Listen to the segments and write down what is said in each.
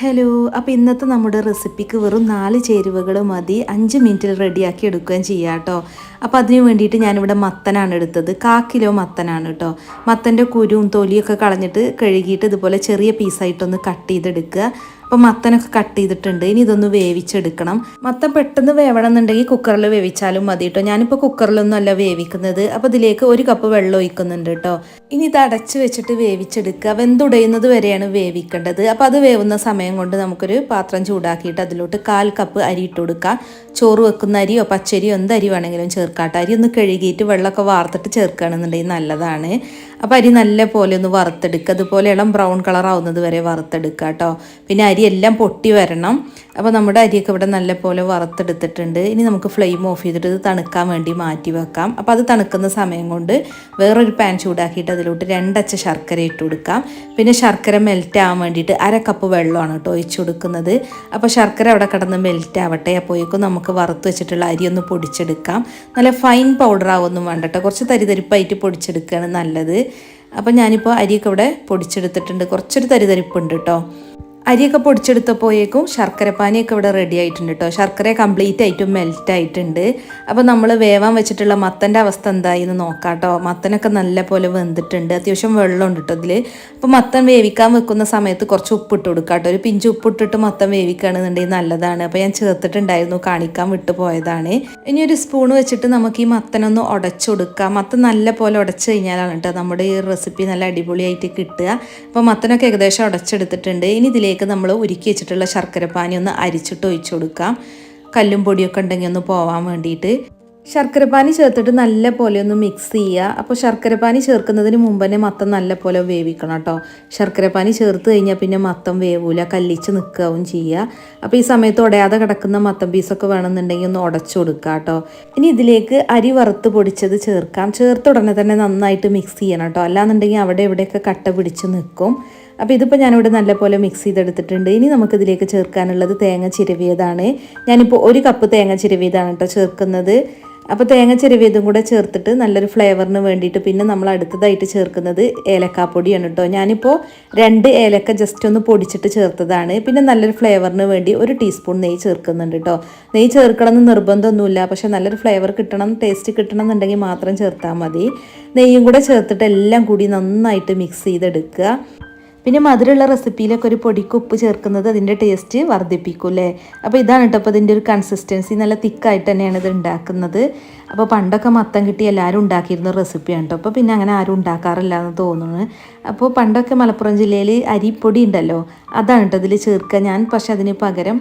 Hello അപ്പോൾ ഇന്നത്തെ നമ്മുടെ റെസിപ്പിക്ക് വെറും നാല് ചേരുവകൾ മതി. അഞ്ച് മിനിറ്റിൽ റെഡിയാക്കി എടുക്കുകയും ചെയ്യാം കേട്ടോ. അപ്പോൾ അതിന് വേണ്ടിയിട്ട് ഞാനിവിടെ മത്തനാണ് എടുത്തത്. കാ കിലോ മത്തനാണ് കേട്ടോ. മത്തന്റെ കുരുവും തൊലിയൊക്കെ കളഞ്ഞിട്ട് കഴുകിയിട്ട് ഇതുപോലെ ചെറിയ പീസായിട്ടൊന്ന് കട്ട് ചെയ്തെടുക്കുക. അപ്പോൾ മത്തനൊക്കെ കട്ട് ചെയ്തിട്ടുണ്ട്. ഇനി ഇതൊന്ന് വേവിച്ചെടുക്കണം. മത്തം പെട്ടെന്ന് വേവണം എന്നുണ്ടെങ്കിൽ കുക്കറിൽ വേവിച്ചാലും മതി കേട്ടോ ഞാനിപ്പോൾ കുക്കറിലൊന്നും അല്ല വേവിക്കുന്നത്. അപ്പോൾ ഇതിലേക്ക് ഒരു കപ്പ് വെള്ളം ഒഴിക്കുന്നുണ്ട് കേട്ടോ ഇനി ഇത് അടച്ച് വെച്ചിട്ട് വേവിച്ചെടുക്കുക. വെന്തുടയുന്നത് വരെയാണ് വേവിക്കേണ്ടത്. അപ്പോൾ അത് വേവുന്ന സമയം കൊണ്ട് നമുക്കൊരു പാത്രം ചൂടാക്കിയിട്ട് അതിലോട്ട് കാൽ കപ്പ് അരി ഇട്ട് കൊടുക്കുക ചോറ് വെക്കുന്ന അരിയോ പച്ചരിയോ എന്ത് അരി വേണമെങ്കിലും ചേർക്കാട്ടോ. അരി ഒന്ന് കഴുകിയിട്ട് വെള്ളമൊക്കെ വാർത്തിട്ട് ചേർക്കുകയാണെന്നുണ്ടെങ്കിൽ നല്ലതാണ്. അപ്പോൾ അരി നല്ല പോലെ ഒന്ന് വറുത്തെടുക്കുക. അതുപോലെ ഇളം ബ്രൗൺ കളർ ആവുന്നത് വരെ വറുത്തെടുക്കുക കേട്ടോ പിന്നെ അരി എല്ലാം പൊട്ടി വരണം. അപ്പോൾ നമ്മുടെ അരിയൊക്കെ ഇവിടെ നല്ലപോലെ വറുത്തെടുത്തിട്ടുണ്ട്. ഇനി നമുക്ക് ഫ്ലെയിം ഓഫ് ചെയ്തിട്ട് ഇത് തണുക്കാൻ വേണ്ടി മാറ്റി വെക്കാം. അപ്പോൾ അത് തണുക്കുന്ന സമയം കൊണ്ട് വേറൊരു പാൻ ചൂടാക്കിയിട്ട് അതിലോട്ട് രണ്ടച്ച ശർക്കര ഇട്ട് കൊടുക്കാം. പിന്നെ ശർക്കര മെൽറ്റ് ആവാൻ വേണ്ടിയിട്ട് അര കപ്പ് വെള്ളമാണ് കേട്ടോ ഒഴിച്ചു കൊടുക്കുന്നത്. അപ്പോൾ ശർക്കര അവിടെ കിടന്ന് മെൽറ്റ് ആവട്ടെ. അപ്പോഴേക്കും നമുക്ക് വറുത്ത് വെച്ചിട്ടുള്ള അരി ഒന്ന് പൊടിച്ചെടുക്കാം. നല്ല ഫൈൻ പൗഡർ ആവൊന്നും വേണ്ട കേട്ടോ. കുറച്ച് തരിതരിപ്പായിട്ട് പൊടിച്ചെടുക്കുകയാണ് നല്ലത്. അപ്പോൾ ഞാനിപ്പോൾ അരിയൊക്കെ ഇവിടെ പൊടിച്ചെടുത്തിട്ടുണ്ട്. കുറച്ചൊരു തരിതരിപ്പുണ്ട് കേട്ടോ. അരിയൊക്കെ പൊടിച്ചെടുത്തപ്പോഴേക്കും ശർക്കര പാനിയൊക്കെ ഇവിടെ റെഡി ആയിട്ടുണ്ട് കേട്ടോ ശർക്കര കംപ്ലീറ്റ് ആയിട്ടും മെൽറ്റ് ആയിട്ടുണ്ട്. അപ്പോൾ നമ്മൾ വേവാൻ വെച്ചിട്ടുള്ള മത്തന്റെ അവസ്ഥ എന്തായി എന്ന് നോക്കാം കേട്ടോ മത്തനൊക്കെ നല്ല പോലെ വെന്തിട്ടുണ്ട്. അത്യാവശ്യം വെള്ളമുണ്ട് കേട്ടോ ഇതിൽ അപ്പോൾ മത്തൻ വേവിക്കാൻ വെക്കുന്ന സമയത്ത് കുറച്ച് ഉപ്പിട്ട് കൊടുക്കുക കേട്ടോ ഒരു പിഞ്ച് ഉപ്പിട്ടിട്ട് മത്തൻ വേവിക്കുകയാണെന്നുണ്ടെങ്കിൽ നല്ലതാണ്. അപ്പോൾ ഞാൻ ചേർത്തിട്ടുണ്ടായിരുന്നു കാണിക്കാൻ വിട്ടു പോയതാണ്. ഇനി ഒരു സ്പൂൺ വെച്ചിട്ട് നമുക്ക് ഈ മത്തനൊന്ന് ഉടച്ചു കൊടുക്കാം. മത്തൻ നല്ല പോലെ ഉടച്ചു കഴിഞ്ഞാലാണ് കേട്ടോ നമ്മുടെ ഈ റെസിപ്പി നല്ല അടിപൊളിയായിട്ട് കിട്ടുക. അപ്പോൾ മത്തനൊക്കെ ഏകദേശം ഉടച്ചെടുത്തിട്ടുണ്ട്. ഇനി ഇതിലേക്ക് ഇതിലേക്ക് നമ്മൾ ഉരുക്കി വെച്ചിട്ടുള്ള ശർക്കരപ്പാനി ഒന്ന് അരിച്ചിട്ട് ഒഴിച്ചു കൊടുക്കാം. കല്ലും പൊടിയൊക്കെ ഉണ്ടെങ്കിൽ ഒന്ന് പോവാൻ വേണ്ടിയിട്ട്. ശർക്കരപ്പാനി ചേർത്തിട്ട് നല്ല പോലെ ഒന്ന് മിക്സ് ചെയ്യുക. അപ്പോൾ ശർക്കരപ്പാനി ചേർക്കുന്നതിന് മുമ്പ് തന്നെ മത്തം നല്ല പോലെ വേവിക്കണം കേട്ടോ. ശർക്കരപ്പാനി ചേർത്ത് കഴിഞ്ഞാൽ പിന്നെ മത്തം വേവൂല. കല്ലിച്ച് നിൽക്കുകയും ചെയ്യുക അപ്പോൾ ഈ സമയത്ത് ഉടയാതെ കിടക്കുന്ന മത്തം പീസൊക്കെ വേണമെന്നുണ്ടെങ്കിൽ ഒന്ന് ഉടച്ചു കൊടുക്കുക കേട്ടോ. ഇനി ഇതിലേക്ക് അരി വറുത്ത് പൊടിച്ചത് ചേർക്കാം. ചേർത്ത് ഉടനെ തന്നെ നന്നായിട്ട് മിക്സ് ചെയ്യണം കേട്ടോ. അല്ലാന്നുണ്ടെങ്കിൽ അവിടെ എവിടെയൊക്കെ കട്ട പിടിച്ച് നിൽക്കും അപ്പോൾ ഇതിപ്പോൾ ഞാനിവിടെ നല്ലപോലെ മിക്സ് ചെയ്തെടുത്തിട്ടുണ്ട്. ഇനി നമുക്കിതിലേക്ക് ചേർക്കാനുള്ളത് തേങ്ങ ചിരവിയതാണ്. ഞാനിപ്പോൾ ഒരു കപ്പ് തേങ്ങ ചിരവിയതാണ് കേട്ടോ ചേർക്കുന്നത്. അപ്പോൾ തേങ്ങ ചിരവിയതും കൂടെ ചേർത്തിട്ട് നല്ലൊരു ഫ്ലേവറിന് വേണ്ടിയിട്ട് പിന്നെ നമ്മൾ അടുത്തതായിട്ട് ചേർക്കുന്നത് ഏലക്കാപ്പൊടിയാണ് കേട്ടോ ഞാനിപ്പോൾ രണ്ട് ഏലക്ക ജസ്റ്റ് ഒന്ന് പൊടിച്ചിട്ട് ചേർത്തതാണ്. പിന്നെ നല്ലൊരു ഫ്ലേവറിന് വേണ്ടി ഒരു ടീസ്പൂൺ നെയ്യ് ചേർക്കുന്നുണ്ട് കേട്ടോ നെയ്യ് ചേർക്കണം എന്ന് നിർബന്ധമൊന്നുമില്ല. പക്ഷേ നല്ലൊരു ഫ്ലേവർ കിട്ടണം ടേസ്റ്റ് കിട്ടണം എന്നുണ്ടെങ്കിൽ മാത്രം ചേർത്താൽ മതി. നെയ്യും കൂടെ ചേർത്തിട്ട് എല്ലാം കൂടി നന്നായിട്ട് മിക്സ് ചെയ്തെടുക്കുക. പിന്നെ മധുരമുള്ള റെസിപ്പിയിലൊക്കെ ഒരു പൊടിക്ക് ഉപ്പ് ചേർക്കുന്നത് അതിന്റെ ടേസ്റ്റ് വർദ്ധിപ്പിക്കും അല്ലേ? അപ്പോൾ ഇതാണ് കേട്ടോ അപ്പോൾ ഇതിന്റെ ഒരു കൺസിസ്റ്റൻസി നല്ല തിക്കായിട്ട് തന്നെയാണ് ഇത് ഉണ്ടാക്കുന്നത്. അപ്പോൾ പണ്ടൊക്കെ മത്തം കിട്ടി എല്ലാവരും ഉണ്ടാക്കിയിരുന്ന റെസിപ്പിയാണ് കേട്ടോ. അപ്പോൾ പിന്നെ അങ്ങനെ ആരും ഉണ്ടാക്കാറില്ല എന്ന് തോന്നുന്നു. അപ്പോൾ പണ്ടൊക്കെ മലപ്പുറം ജില്ലയിൽ അരിപ്പൊടി ഉണ്ടല്ലോ അതാണ് കേട്ടോ അതിൽ ചേർക്കുക. ഞാൻ പക്ഷെ അതിന് പകരം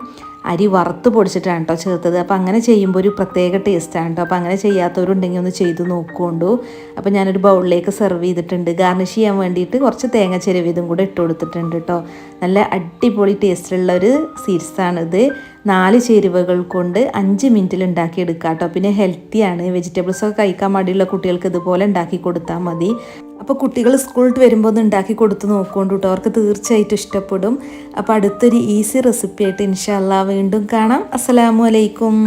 അരി വറുത്ത് പൊടിച്ചിട്ടാണ് കേട്ടോ ചേർത്തത്. അപ്പോൾ അങ്ങനെ ചെയ്യുമ്പോൾ ഒരു പ്രത്യേക ടേസ്റ്റാണ് കേട്ടോ. അപ്പോൾ അങ്ങനെ ചെയ്യാത്തവരുണ്ടെങ്കിൽ ഒന്ന് ചെയ്ത് നോക്കുകൊണ്ടു. അപ്പോൾ ഞാനൊരു ബൗളിലേക്ക് സെർവ് ചെയ്തിട്ടുണ്ട്. ഗാർണിഷ് ചെയ്യാൻ വേണ്ടിയിട്ട് കുറച്ച് തേങ്ങ ചെരുവിതും കൂടെ ഇട്ട് കൊടുത്തിട്ടുണ്ട് കേട്ടോ. നല്ല അടിപൊളി ടേസ്റ്റുള്ള ഒരു സീഡ്സാണിത് നാല് ചേരുവകൾ കൊണ്ട് അഞ്ച് മിനിറ്റിൽ ഉണ്ടാക്കിയെടുക്കാം കേട്ടോ പിന്നെ ഹെൽത്തിയാണ് വെജിറ്റബിൾസൊക്കെ കഴിക്കാൻ മടിയുള്ള കുട്ടികൾക്ക് ഇതുപോലെ ഉണ്ടാക്കി കൊടുത്താൽ മതി. അപ്പോൾ കുട്ടികൾ സ്കൂളിൽ വരുമ്പോൾ ഒന്ന് ഉണ്ടാക്കി കൊടുത്ത് നോക്കുകൊണ്ട് കേട്ടോ അവർക്ക് തീർച്ചയായിട്ടും ഇഷ്ടപ്പെടും. അപ്പോൾ അടുത്തൊരു ഈസി റെസിപ്പി ആയിട്ട് ഇൻഷാല്ല വീണ്ടും കാണാം. അസ്സലാമു അലൈക്കും.